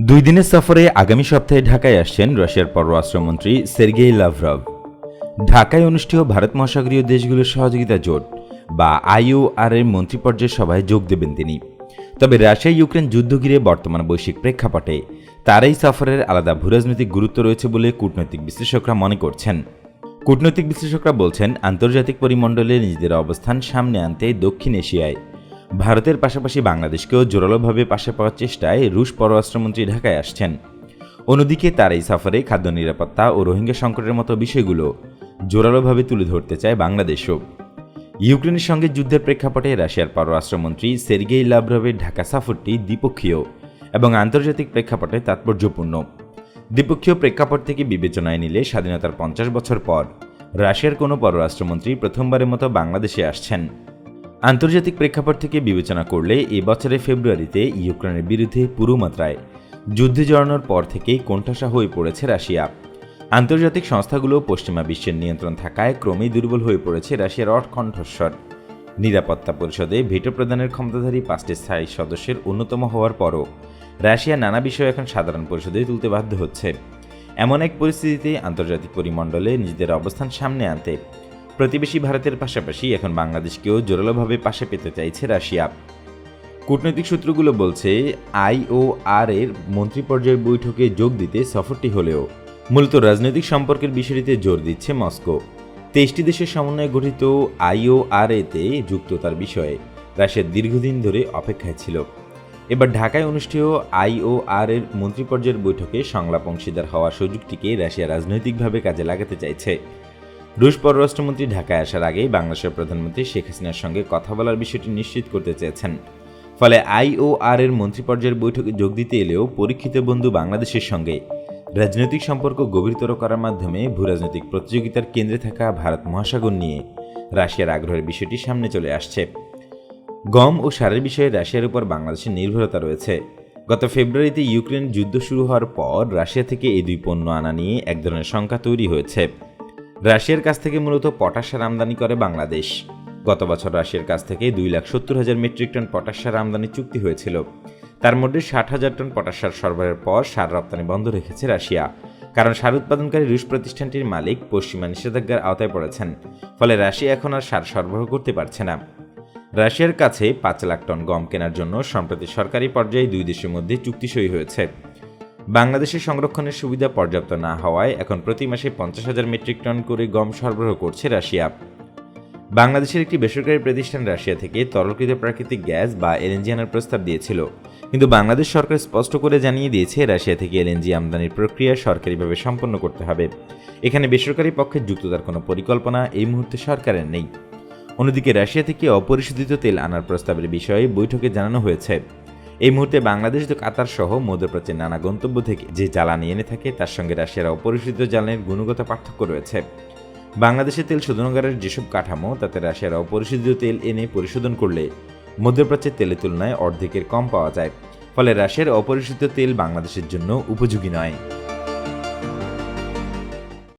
দুই দিনের সফরে আগামী সপ্তাহে ঢাকায় আসছেন রাশিয়ার পররাষ্ট্রমন্ত্রী সের্গেই লাভরভ। ঢাকায় অনুষ্ঠেয় ভারত মহাসাগরীয় দেশগুলোর সহযোগিতা জোট বা আইওআর এর মন্ত্রী পর্যায়ের সভায় যোগ দেবেন তিনি। তবে রাশিয়া ইউক্রেন যুদ্ধ ঘিরে বর্তমান বৈশ্বিক প্রেক্ষাপটে তার এই সফরের আলাদা ভূরাজনৈতিক গুরুত্ব রয়েছে বলে কূটনৈতিক বিশ্লেষকরা মনে করছেন। কূটনৈতিক বিশ্লেষকরা বলছেন, আন্তর্জাতিক পরিমণ্ডলে নিজেদের অবস্থান সামনে আনতে দক্ষিণ এশিয়ায় ভারতের পাশাপাশি বাংলাদেশকেও জোরালোভাবে পাশে পাওয়ার চেষ্টায় রুশ পররাষ্ট্রমন্ত্রী ঢাকায় আসছেন। অন্যদিকে তার এই সফরে খাদ্য নিরাপত্তা ও রোহিঙ্গা সংকটের মতো বিষয়গুলো জোরালোভাবে তুলে ধরতে চায় বাংলাদেশও। ইউক্রেনের সঙ্গে যুদ্ধের প্রেক্ষাপটে রাশিয়ার পররাষ্ট্রমন্ত্রী সের্গেই লাভরভের ঢাকা সফরটি দ্বিপক্ষীয় এবং আন্তর্জাতিক প্রেক্ষাপটে তাৎপর্যপূর্ণ। দ্বিপক্ষীয় প্রেক্ষাপট থেকে বিবেচনায় নিলে স্বাধীনতার পঞ্চাশ বছর পর রাশিয়ার কোনো পররাষ্ট্রমন্ত্রী প্রথমবারের মতো বাংলাদেশে আসছেন। আন্তর্জাতিক প্রেক্ষাপট থেকে বিবেচনা করলে এ ফেব্রুয়ারিতে ইউক্রেনের বিরুদ্ধে পুরো মাত্রায় যুদ্ধে জড়ানোর পর থেকেই কোণঠাসা হয়ে পড়েছে রাশিয়া। আন্তর্জাতিক সংস্থাগুলো পশ্চিমা বিশ্বের নিয়ন্ত্রণ থাকায় ক্রমেই দুর্বল হয়ে পড়েছে রাশিয়ার অট কণ্ঠস্বর। নিরাপত্তা পরিষদে ভেটো প্রদানের ক্ষমতাধারী পাঁচটি স্থায়ী সদস্যের অন্যতম হওয়ার পরও রাশিয়া নানা বিষয় এখন সাধারণ পরিষদে তুলতে বাধ্য হচ্ছে। এমন এক পরিস্থিতিতে আন্তর্জাতিক পরিমণ্ডলে নিজেদের অবস্থান সামনে আনতে প্রতিবেশী ভারতের পাশাপাশি এখন বাংলাদেশকেও জোরালোভাবে পাশে পেতে চাইছে রাশিয়া। কূটনৈতিক সূত্রগুলো বলছে আইওআর এর মন্ত্রী পর্যায়ের বৈঠকে যোগ দিতে সফরটি হলেও মূলত রাজনৈতিক সম্পর্কের বিষয়টিতে জোর দিচ্ছে মস্কো। তেইশটি দেশের সমন্বয়ে গঠিত আইওআর এতে যুক্ততার বিষয়ে রাশিয়া দীর্ঘদিন ধরে অপেক্ষায় ছিল। এবার ঢাকায় অনুষ্ঠেয় আইওআর এর মন্ত্রী পর্যায়ের বৈঠকে সংলাপ অংশীদার হওয়ার সুযোগটিকে রাশিয়া রাজনৈতিকভাবে কাজে লাগাতে চাইছে। রুশ পররাষ্ট্রমন্ত্রী ঢাকায় আসার আগেই বাংলাদেশের প্রধানমন্ত্রী শেখ হাসিনার সঙ্গে কথা বলার বিষয়টি নিশ্চিত করতে চেয়েছেন। ফলে আইওআর এর মন্ত্রী পর্যায়ের বৈঠকে যোগ দিতে এলেও পরীক্ষিত বন্ধু বাংলাদেশের সঙ্গে। রাজনৈতিক সম্পর্ক গভীরতর করার মাধ্যমে ভূরাজনৈতিক প্রতিযোগিতার কেন্দ্রে থাকা ভারত মহাসাগর নিয়ে রাশিয়ার আগ্রহের বিষয়টি সামনে চলে আসছে। গম ও সারের বিষয়ে রাশিয়ার উপর বাংলাদেশের নির্ভরতা রয়েছে। গত ফেব্রুয়ারিতে ইউক্রেন যুদ্ধ শুরু হওয়ার পর রাশিয়া থেকে এই দুই পণ্য আনা নিয়ে এক ধরনের শঙ্কা তৈরি হয়েছে। রাশিয়ার কাছ থেকে মূলত পটাশ সার আমদানি করে বাংলাদেশ। গত বছর রাশিয়ার কাছ থেকে দুই লাখ সত্তর হাজার মেট্রিক টন পটাশ সার আমদানি চুক্তি হয়েছিল। তার মধ্যে ষাট হাজার টন পটাশ সার সরবরাহের পর সার রপ্তানি বন্ধ রেখেছে রাশিয়া। কারণ সার উৎপাদনকারী রুশ প্রতিষ্ঠানটির মালিক পশ্চিমা নিষেধাজ্ঞার আওতায় পড়েছেন, ফলে রাশিয়া এখন আর সার সরবরাহ করতে পারছে না। রাশিয়ার কাছে পাঁচ লাখ টন গম কেনার জন্য সম্প্রতি সরকারি পর্যায়ে দুই দেশের মধ্যে চুক্তি সই হয়েছে। বাংলাদেশের সংরক্ষণের সুবিধা পর্যাপ্ত না হওয়ায় এখন প্রতি মাসে পঞ্চাশ হাজার মেট্রিক টন করে গম সরবরাহ করছে রাশিয়া। বাংলাদেশের একটি বেসরকারি প্রতিষ্ঠান রাশিয়া থেকে তরলকৃত প্রাকৃতিক গ্যাস বা এলএনজি আনার প্রস্তাব দিয়েছিল। কিন্তু বাংলাদেশ সরকার স্পষ্ট করে জানিয়ে দিয়েছে, রাশিয়া থেকে এলএনজি আমদানির প্রক্রিয়া সরকারিভাবে সম্পন্ন করতে হবে। এখানে বেসরকারি পক্ষের যুক্ততার কোনো পরিকল্পনা এই মুহূর্তে সরকারের নেই। অন্যদিকে, রাশিয়া থেকে অপরিশোধিত তেল আনার প্রস্তাবের বিষয়ে বৈঠকে জানানো হয়েছে। এই মুহূর্তে বাংলাদেশ তো কাতার সহ মধ্যপ্রাচ্যের নানা গন্তব্য থেকে যে জ্বালানি এনে থাকে, তার সঙ্গে রাশিয়ার অপরিশোধিত জ্বালানির গুণগত পার্থক্য রয়েছে। বাংলাদেশের তেল শোধনাগারের যেসব কাঠামো, তাতে রাশিয়ার অপরিশোধিত তেল এনে পরিশোধন করলে মধ্যপ্রাচ্যের তেলের তুলনায় অর্ধেকের কম পাওয়া যায়। ফলে রাশিয়ার অপরিশোধিত তেল বাংলাদেশের জন্য উপযোগী নয়।